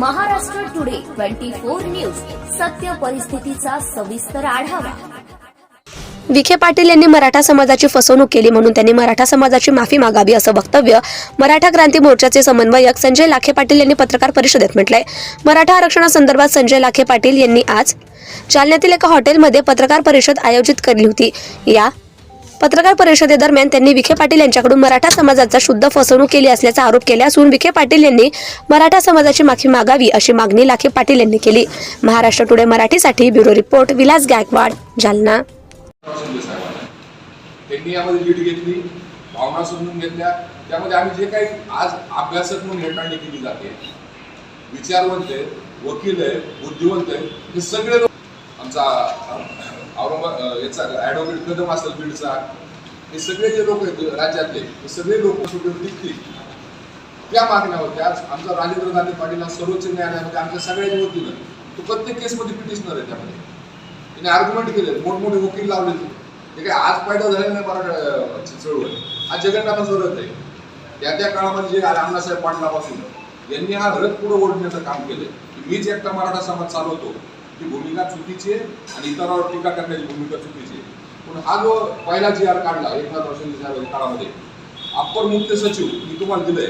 Twenty four news. सत्य परिस्थितीचा सविस्तर आढावा. विखे पाटील यांनी मराठा समाजाची फसवणूक केली म्हणून त्यांनी मराठा समाजाची माफी मागावी असं वक्तव्य मराठा क्रांती मोर्चाचे समन्वयक संजय लाखे पाटील यांनी पत्रकार परिषदेत म्हटलंय. मराठा आरक्षणासंदर्भात संजय लाखे पाटील यांनी आज जालन्यातील एका हॉटेलमध्ये पत्रकार परिषद आयोजित केली होती. या पत्रकार परिषदेदरम्यान त्यांनी विखे पाटील यांच्याकडून मराठा समाजाचा शुद्ध फसवणूक केली असल्याचा आरोप केला असून विखे पाटील यांनी मराठा समाजाची माफी मागावी अशी मागणी लाखे पाटील यांनी केली. महाराष्ट्र टुडे मराठीसाठी ब्युरो रिपोर्ट विलास गायकवाड जालना. त्यांनी यामध्ये लीड घेतली भावना समजून घेतल्या. त्यामध्ये आम्ही जे काही आज अभ्यासक म्हणून हेटाळणी केली जाते विचारवंत आहे वकील आहे बुद्धिवंत आहे हे सगळे लोक आमचा औरंगाबाद याचा ॲडव्होकेट कदम असेल बीडचा. हे सगळे जे लोक आहेत राज्यातले हे सगळे लोक देखील त्या मागण्या होत्या आमचा राजेंद्र गांधी पाटील हा सर्वोच्च न्यायालयामध्ये आमच्या सगळ्यांच्या दिलं तो प्रत्येक केसमध्ये पिटिशनर आहे त्यामध्ये. त्याने आर्ग्युमेंट केले मोठमोठे वकील लावले ते. काय आज पायदा झाले नाही मराठा चळवळ हा जगन्नाथाचा रथ आहे. त्या त्या काळामध्ये जे अण्णासाहेब पाटलापासून यांनी हा रथ पुढे ओढण्याचं काम केलं की मीच एकटा मराठा समाज चालवतो ही भूमिका चुकीची आहे आणि इतरांवर टीका करण्याची भूमिका चुकीची आहे. पण हा जो पहिला जी आर काढला एकनाथ शिंदे साहेबांच्या काळामध्ये अप्पर मुख्य सचिव मी तुम्हाला दिलंय.